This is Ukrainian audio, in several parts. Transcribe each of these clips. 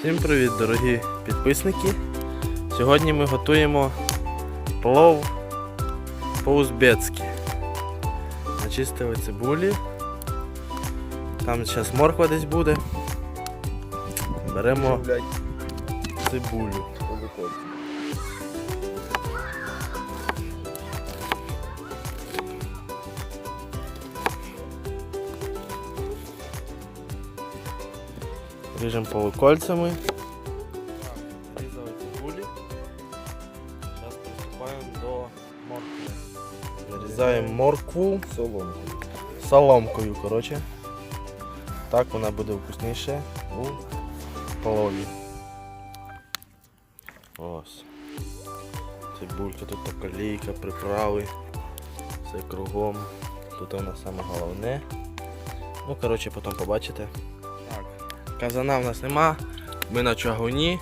Всім привіт, дорогі підписники. Сьогодні ми готуємо плов по-узбецьки. Начистили цибулі. Там зараз морква десь буде. Беремо цибулю. Ріжемо полукольцями. Різали цибулі. Зараз приступаємо до моркви. Нарізаємо моркву Соломку. соломкою, коротше. Так вона буде вкусніше у полові. Ось. Цибулька, тут така лійка, приправи. Все кругом. Тут вона саме головне. Ну, коротше, потім побачите. Казана в нас нема. Ми на чагуні.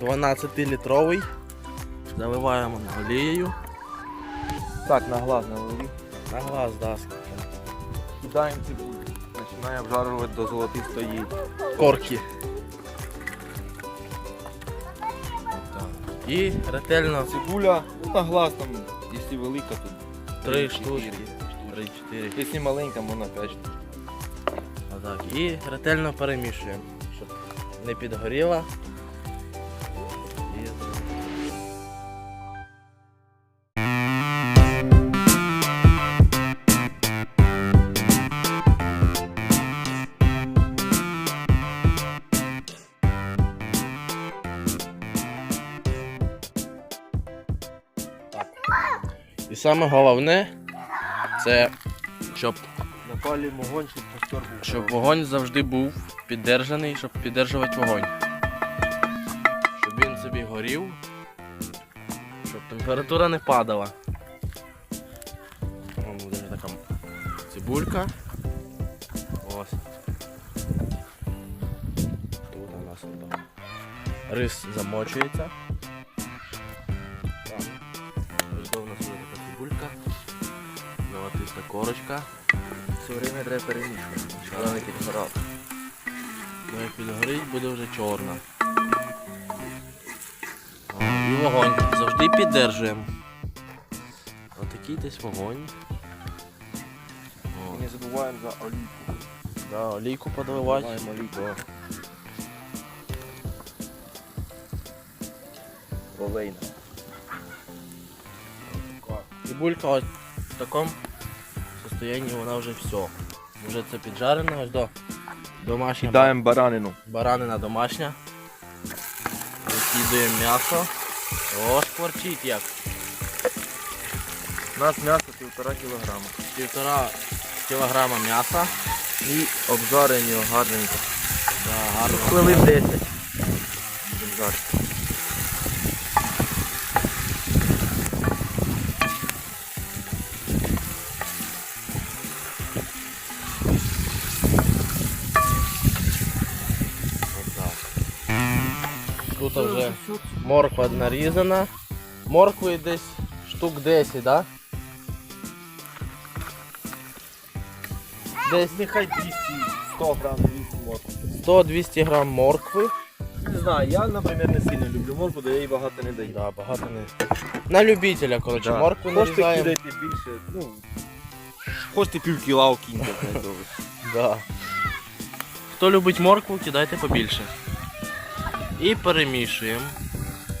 12-літровий. Заливаємо на олією. Так, на глаз на голові. На глаз, да. Кидаємо цибулю. Починає обжарювати до золотистої. корки. І ретельно Цибуля, ну на глаз там, якщо велика, то три чотири. штучки. Три-чотири. Якщо маленька, можна 5 штук. Отак. І ретельно перемішуємо, щоб не підгоріла. І саме головне це щоб Напалюємо вогонь, щоб костер був. щоб вогонь завжди був піддержаний, щоб піддержувати вогонь. Щоб він собі горів, щоб температура не падала. Вон буде така цибулька. Ось. Тут у нас отак. рис замочується. Ось у нас буде така цибулька. Золотиста корочка. Все время треба перемішувати, щоб вона не підгорала. Ну, як підгорить, буде вже чорна. І вогонь. Завжди піддержуємо. Отакий десь вогонь. І не забуваємо за олійку. да, олійку подливати. Маємо олійку. Олейна. Цибулька ось в такому состоянні вона вже все. Вже це піджарено, ось до домашня Кидаємо баранину. баранина домашня. Викидуємо м'ясо. О, шкварчить як. У нас м'ясо півтора кілограма. Півтора кілограма м'яса. І обжарені гарненько. Да, гарно. Хвилин 10. Будемо жарити. Тут вже морква нарізана. Моркви десь штук 10, да? Десь Нехай 200, 100 грам, 200 моркви. 100-200 грам моркви. Не знаю, я, наприклад, не сильно люблю моркву, то я її багато не даю. Да, багато не. На любителя, коротше, Да. моркву Хочете нарізаємо. кидайте більше, ну, хочете пів кіла не добре. Да. Хто любить моркву, кидайте побільше. І перемішуємо.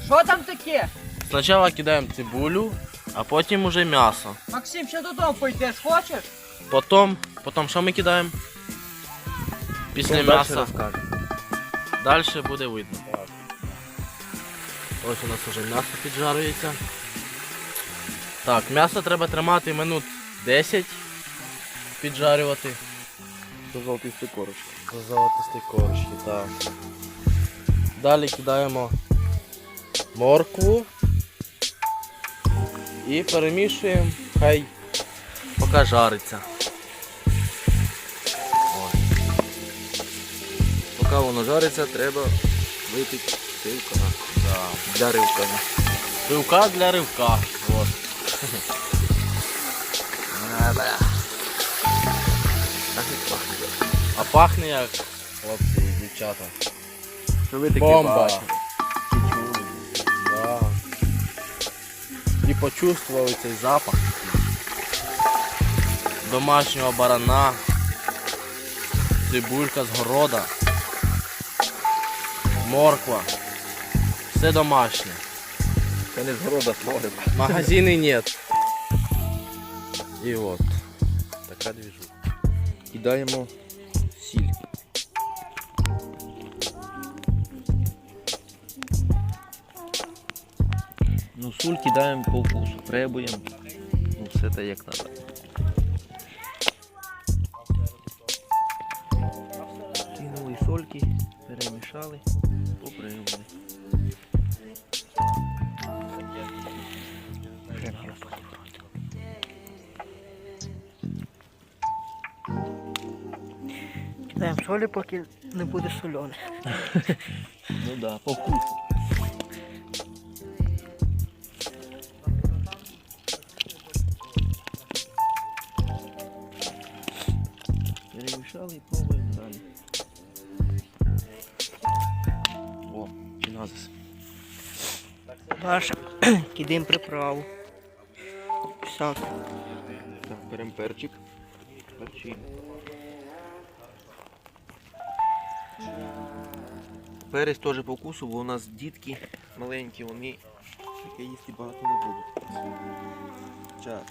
Що там таке? Спочатку кидаємо цибулю, а потім уже м'ясо. Максим, ще додому пойдеш, хочеш? Потім, потім що ми кидаємо? Після м'яса. Далі буде видно. Ось у нас вже м'ясо піджарюється. Так, м'ясо треба тримати минут 10 піджарювати. До золотистої корочки. До золотисті корочки, так. Далі кидаємо моркву і перемішуємо, хай поки жариться. Поки воно жариться, треба випити пивка. Да. Для ривка. Ривка для ривка. Пахне. А пахне як хлопці і дівчата. Що ви таке Бомба. бачили? Да. І почувствували цей запах домашнього барана, цибулька з города, морква. Все домашнє. Це не з города творимо. Магазины нет. І от. Така движуха. Кидаємо Ну, соль кидаємо по вкусу, пробуємо. Ну, все так як треба. Кинули сольки, перемішали, попробували. Кидаємо солі, поки не буде солене. Ну да, по вкусу. Чиназис. Дальше кидаємо приправу. Так, беремо перчик. Перчимо. Перець теж по вкусу, бо у нас дітки маленькі, вони таке їсти багато не будуть. Час.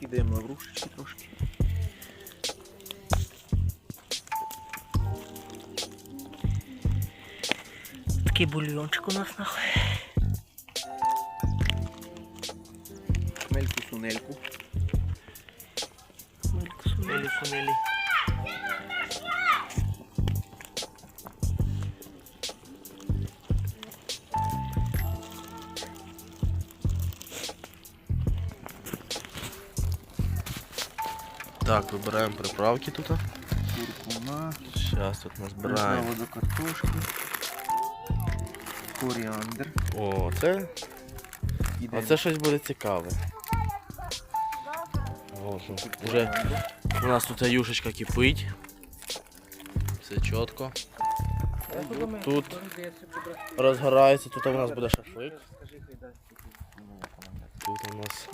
Кидаємо лаврушечки трошки. И е бульончик у нас нахуй. Мелько сунельку. Мелько сунели сунели. Так, выбираем приправки тут. Куркума. Сейчас тут нас браем брали. Водокартошки. Коріандр. О, це, Кидаємо оце щось буде цікаве. О, вже у нас тут юшечка кипить. Все чітко. Тут розгорається, тут у нас буде шашлик. Тут у нас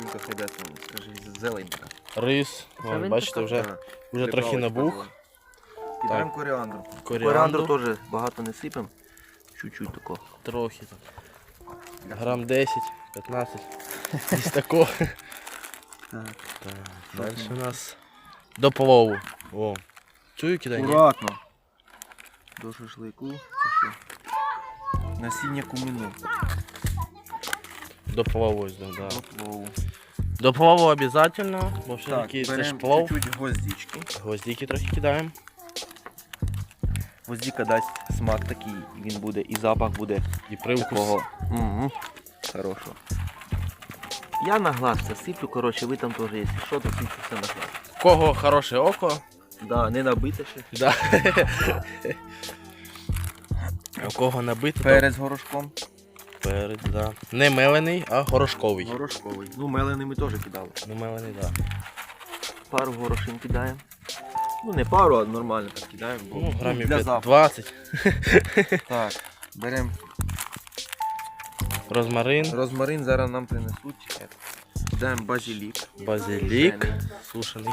рис. О, бачите, вже, вже трохи набух. Кидаємо коріандр. Коріандру. теж багато не сипемо. Чуть-чуть такого. Трохи там. Грам 10, 15. Десь такого. Так. Так, далі у нас до плову. О. Чую кидай? ні? Акуратно. До шашлику. Насіння кумину. До плову ось, да, да. До плову. До плову обов'язково, бо все Так, таки це ж плов. чуть-чуть гвоздички. Гвоздики трохи кидаємо. Гвоздика дасть смак такий, він буде, і запах буде І привкус. такого. Угу. Хорошого. Я на глаз це сиплю, коротше, ви там теж, якщо що, то сиплю все на глаз. В Кого хороше око. Да, не набите ще. Да. У кого набито, то Перець горошком. перець, да. Не мелений, а горошковий. Горошковий. Ну, мелений ми теж кидали. Ну мелений, да. Пару горошин кидаємо. Ну не пару, а нормально так кидаємо. Бо, Ну, грамів для 5, запаху. 20. Так, беремо Розмарин, розмарин, зараз нам принесуть. Кидаємо базилік. базилік, Сушений.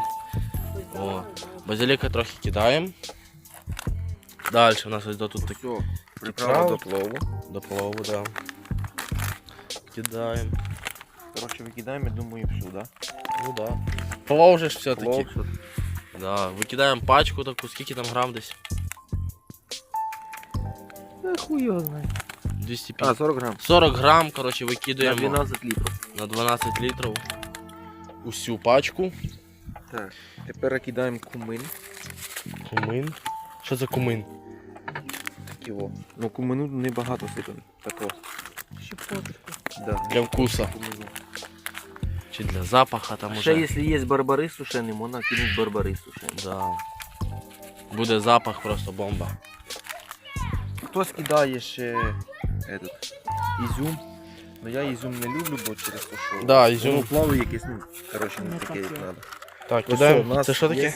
О. Базиліка трохи кидаємо. Далі у нас ось до тут такі Все, приправа приправа до плову. до плову, да. Кидаємо. Коротше, викидаємо, я думаю, всю, да? Ну да. Плов же ж все-таки. Плов, все. Да. Викидаємо пачку таку, скільки там грам десь? Та хуй його знає. 250. А, 40 грам. 40 грам, коротше, На викидаємо 12 літрів. на 12 літрів усю пачку. Так, тепер кидаємо кумин. Кумин. Що за кумин? Такі о. Ну кумину небагато сипемо. Тако. Щепоточку. Да. Для вкуса. Кумину. Чи для запаха там Ще уже. якщо є барбарис сушений, можна кинути барбарис сушений. Да. Буде запах просто бомба. Хтось кидає ще этот, ізюм. Ну я ізюм не люблю, бо через те, що Да, ізюм. воно плаває якесь, ну, коротше, не таке, так як треба. Так, Ну, кидаємо. у нас Це що таке? є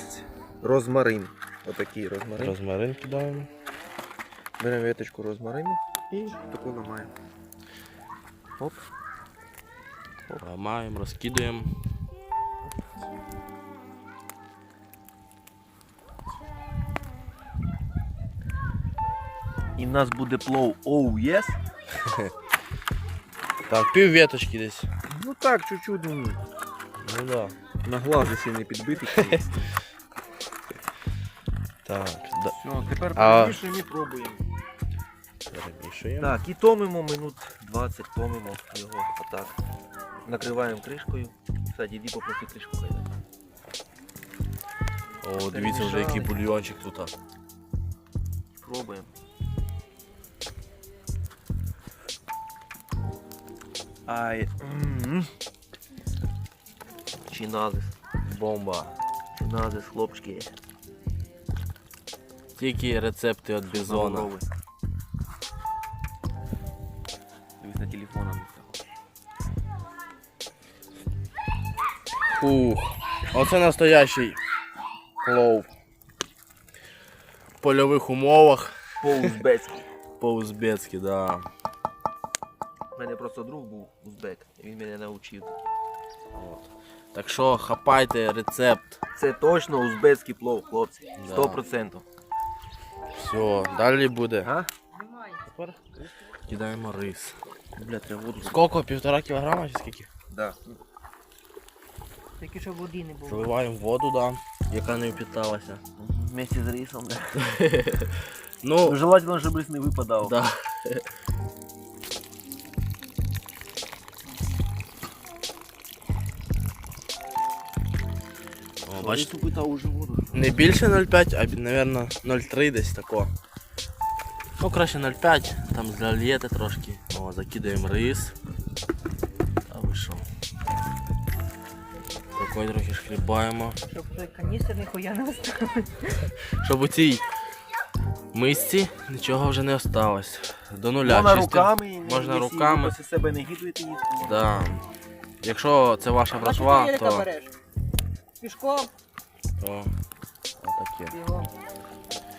Розмарин. Отакий розмарин. Розмарин кидаємо. Беремо веточку розмарину і таку ламаємо. Оп. Ламаємо, розкидаємо. І в нас буде плов оу oh, yes. Так, пів веточки десь. Ну так, чуть-чуть ну, Ну да. на глаз сильно підбитий. Так, да. Все, тепер А- перемішуємо і пробуємо. перемішуємо. Так, і томимо минут 20, томимо його отак. Накриваємо кришкою. Кстати, іди попроси кришку хай. О, дивіться вже який бульйончик тут. Пробуємо. Ай. Чиназис. Бомба. Чиназис, хлопчики. Тільки рецепти від Бізона. Лавровий. Дивись на телефон Ух. Оце настоящий плов. В польових умовах. По-узбецьки. По-узбецьки, да. У мене просто друг був узбек, і він мене навчив. От. Так що хапайте рецепт. Це точно узбецький плов, хлопці. Да. 100%. Все, далі буде. А? Тепер кидаємо рис. Бля, треба воду. Скільки? Півтора кілограма чи скільки? Да. Тільки що води не було. Заливаємо воду, да, яка не впіталася. Вместе з рисом, да. Ну, Желательно, щоб рис не випадав. да. О, бачите, питав уже воду. не більше 0,5, а, мабуть, 0,3 десь тако. Ну, краще 0,5, там зальєте трошки. О, закидаємо рис. Такой трохи шкрібаємо. Щоб той каністр ніхуя не оставив. Щоб у цій мисці нічого вже не осталось. До нуля Можна чисто. руками, Можна якщо руками. ви після себе не гідуєте їсти. Да. Якщо це ваша братва, Бачиш, то, береш? Пішком, то отаке. бігом.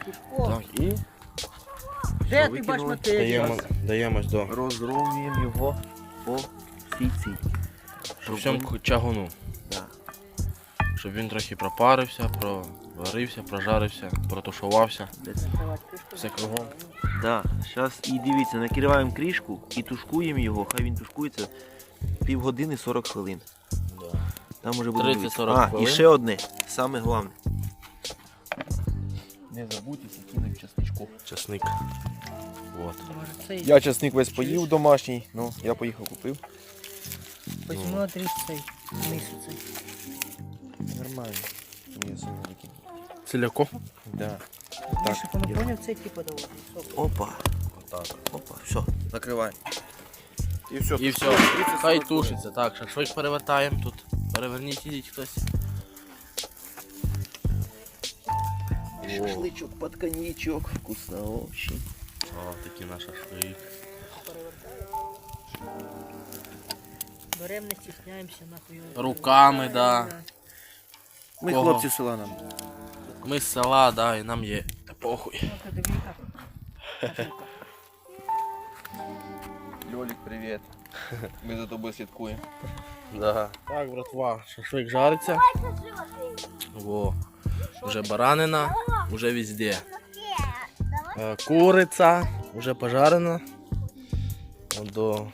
Пішком. Так, і Де ти викинули? бачиш матеріал? даємо, даємось до Розровнюємо його по всій цій. по всьому чагуну. Щоб він трохи пропарився, проварився, прожарився, протушувався. Все кругом. Да. Зараз і дивіться, накриваємо кришку і тушкуємо його, хай він тушкується півгодини 40 хвилин. Да. Там може буде 30-40 дивитися. А, хвилин. і ще одне, саме головне. Не забудьте кинути чесничку. Часник. Вот. Я чесник весь поїв домашній, ну я поїхав купив. Візьму отріз цей. Нормально. Ні, викинув. Ціляко. Да. Так. Щоб воно поняв, цей типу давати. Опа, Отак. опа, все, накриваємо. І все. І все. Хай тушиться. Так, шашлик перевертаємо тут. Переверніть, ідіть хтось. Шашличок под коньячок, вкусно очень. О, такий наш шашлик. Берем, не стісняємося, нахуй. Руками, да. Ми Кого? хлопці з села нам. Ми з села, да, і нам є. Та похуй. Льолік, привіт. Ми за тобою слідкуємо. Да. Так, братва, шашлик жариться. Во. Уже баранина, уже везде. Е, Куриця, уже пожарена. От До...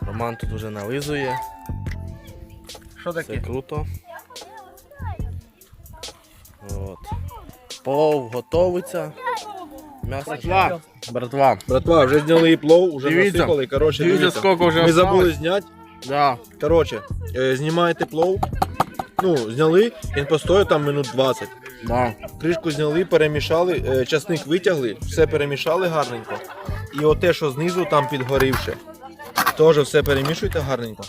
Роман тут уже нализує. Що Все круто. Плов готовиться. М'ясо. Братва. Братва. Братва, вже зняли і плов, уже Дивіться. насипали. Коротше, Дивіться, дивіться. скільки вже Ми осталось. забули зняти. Да. Коротше, е, знімаєте плов. Ну, зняли, він постояв там минут 20. Да. Кришку зняли, перемішали, е, часник витягли, все перемішали гарненько. І оте, що знизу там підгорівше, теж все перемішуйте гарненько.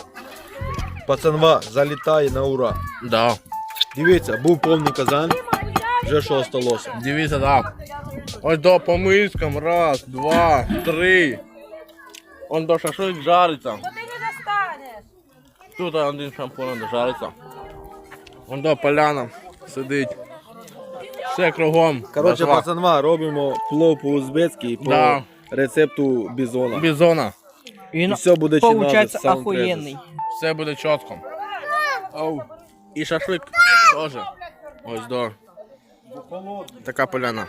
Пацанва залітає на ура. Да. Дивіться, був повний казан, вже що осталося. Дивіться, да. Ось до по мискам. Раз, два, три. Он до шашлик жариться. Тут один шампур жариться. Вон до поляна сидить. Все кругом. Коротше, пацанва, робимо плов по-узбецьки по Да. рецепту бізона. Бізона. І все буде получається охуєнний. Все буде чітко. Оу. І шашлик теж. Ось до. Така поляна.